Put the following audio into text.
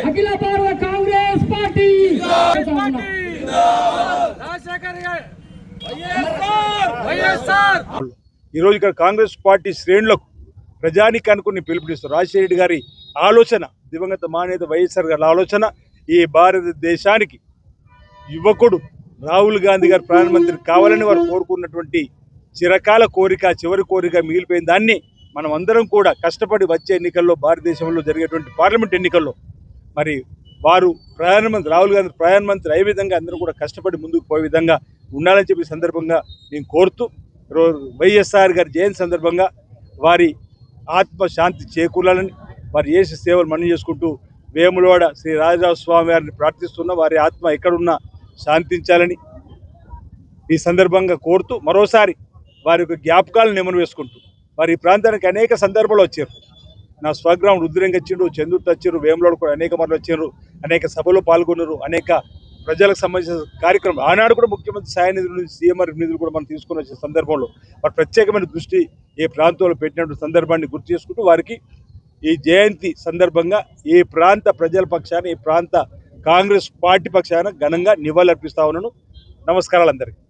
అఖిల భారత కాంగ్రెస్ పార్టీ. ఈరోజు ఇక్కడ కాంగ్రెస్ పార్టీ శ్రేణులకు ప్రజానికి కొన్ని పిలుపునిస్తారు రాజశేఖర రెడ్డి గారి ఆలోచన దివంగత మానేత వైఎస్ఆర్ గారి ఆలోచన ఈ భారతదేశానికి యువకుడు రాహుల్ గాంధీ గారు ప్రధానమంత్రి కావాలని వారు కోరుకున్నటువంటి చిరకాల కోరిక చివరి కోరిక మిగిలిపోయిన దాన్ని మనం అందరం కూడా కష్టపడి వచ్చే ఎన్నికల్లో భారతదేశంలో జరిగేటువంటి పార్లమెంట్ ఎన్నికల్లో మరి వారు ప్రధానమంత్రి రాహుల్ గాంధీ ప్రధానమంత్రి అయ్యే విధంగా అందరూ కూడా కష్టపడి ముందుకు పోయే విధంగా ఉండాలని చెప్పి సందర్భంగా నేను కోరుతూ రో- వైఎస్ఆర్ గారి జయంతి సందర్భంగా వారి ఆత్మ శాంతి చేకూరాలని వారు చేసే సేవలు మనం చేసుకుంటూ వేములవాడ శ్రీ రాజరావు స్వామి వారిని ప్రార్థిస్తున్న వారి ఆత్మ ఎక్కడున్నా శాంతించాలని ఈ సందర్భంగా కోరుతూ మరోసారి వారి యొక్క జ్ఞాపకాలను నెమరు వేసుకుంటూ వారి ఈ ప్రాంతానికి అనేక సందర్భాలు వచ్చారు. నా స్వగ్రామం రుద్రంగా వచ్చిండ్రు చంద్రుడు వచ్చారు వేములవాడ కూడా అనేక మార్లు వచ్చారు అనేక సభలో పాల్గొన్నారు అనేక ప్రజలకు సంబంధించిన కార్యక్రమం. ఆనాడు కూడా ముఖ్యమంత్రి సహాయ నిధుల నుంచి సీఎంఆర్ నిధులు కూడా మనం తీసుకుని వచ్చిన సందర్భంలో వారు ప్రత్యేకమైన దృష్టి ఏ ప్రాంతంలో పెట్టినటువంటి సందర్భాన్ని గుర్తు చేసుకుంటూ వారికి ఈ జయంతి సందర్భంగా ఈ ప్రాంత ప్రజల పక్షాన ఈ ప్రాంత కాంగ్రెస్ పార్టీ పక్షాన ఘనంగా నివాళులర్పిస్తా ఉన్నాను. నమస్కారాలు అందరికీ.